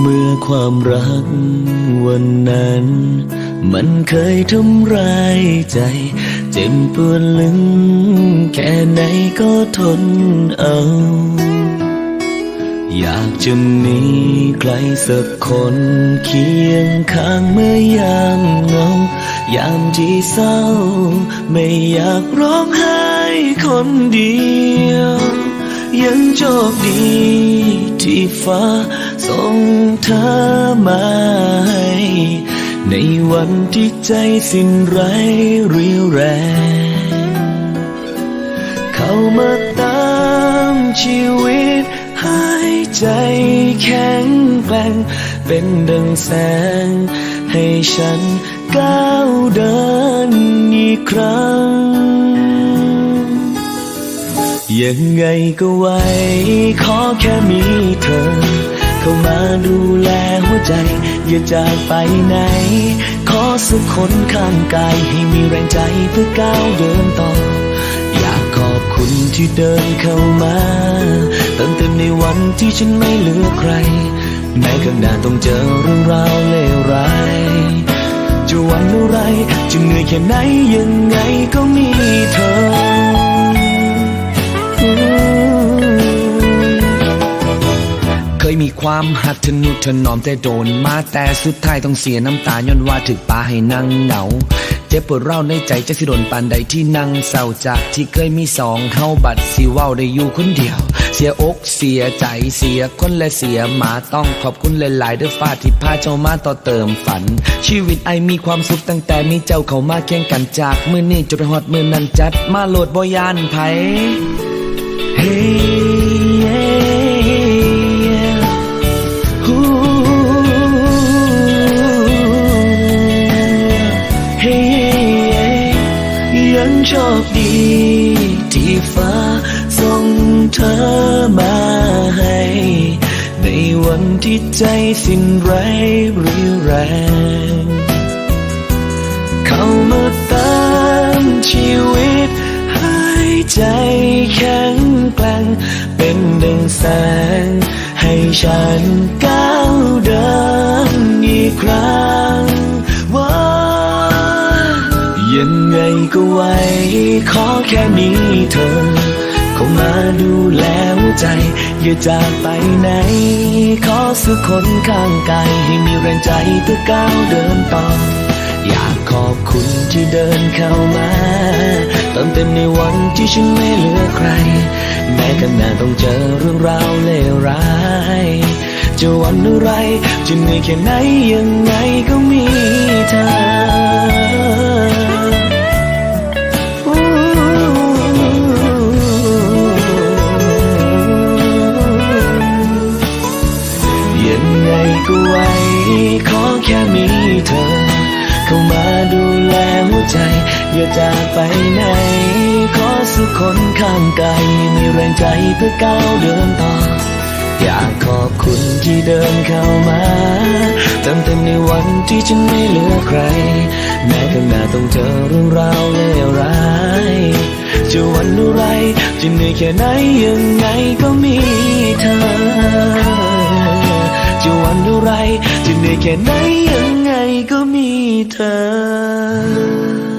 เมื่อความรักวันนั้น มันเคยทำร้ายใจ เจ็บปวดลึง แค่ไหนก็ทนเอา อยากจะมีใครสักคนเคียงข้างเมื่อยามเหงา ยามที่เศร้า ไม่อยากร้องไห้คนเดียว ยังโชคดีที่ฟ้า ส่งเธอมาให้ในวันที่ใจสิ้นไร้เรี่ยวแรง เข้ามาตามชีวิตหายใจแข็งแกร่ง เป็นดังแสง ให้ฉันก้าวเดินอีกครั้ง ยังไงก็ไหวขอแค่มีเธอ ดูแลหัวใจ อย่าจากไปไหน ขอสักคนข้างกายให้มีแรงใจเพื่อก้าวเดินต่อ อยากขอบคุณที่เดินเข้ามาเติมเต็มในวันที่ฉันไม่เหลือใคร แม้ข้างหน้าต้องเจอเรื่องราวเลวร้ายจะวันอะไรจะเหนื่อยแค่ไหนยังไงก็มีเธอ มีความหักทนุถนอมแต่โดนมาแต่สุดท้ายต้องเสียน้ำตาย้อนว่าถึกปาให้นั่งเหงาเจ็บปวดเร้าในใจจะสิโดนปานใดที่นั่งเศร้าจากที่เคยมีสองเข้าบัดสิเว้าได้อยู่คนเดียว เสียอกเสียใจเสียคนและเสียหมาต้องขอบคุณหลายๆเด้อฟ้าที่พาเจ้ามาต่อเติมฝัน ชีวิตไอมีความสุขตั้งแต่มีเจ้าเข้ามาเคียงกันจากมือนี้จนไปฮอดมือนั้นจัดมาโหลดบ่ยานไผเโชคดี ที่ฟ้าส่งเธอมาให้ ในวันที่ใจสิ้นไร้เรี่ยวแรง เข้ามาเติมชีวิต หายใจแข็งแกร่งเป็นดังแสงให้ฉัน ขอแค่มีเธอ เข้ามาดูแลหัวใจ อย่าจากไปไหน ขอสักคนข้างกายให้มีแรงใจเพื่อก้าวเดินต่อ อยากขอบคุณที่เดินเข้ามาเติมเต็มในวันที่ฉันไม่เหลือใคร แม้ข้างหน้าต้องเจอเรื่องราวเลวร้ายจะวันอะไร จะเหนื่อยแค่ไหนยังไงก็มีเธอ แค่มีเธอ เข้ามาดูแลหัวใจ อย่าจากไปไหน ขอสักคนข้างกายมีแรงใจเพื่อก้าวเดินต่อ อยากขอบคุณที่เดินเข้ามาเติมเต็มในวันที่ฉันไม่เหลือใคร แม้ข้างหน้าต้องเจอเรื่องราวเลวร้ายจะวันอะไรจะเหนื่อยแค่ไหนยังไงก็มีเธอ จะวันอะไร จะเหนื่อยแค่ไหนยังไงก็มีเธอ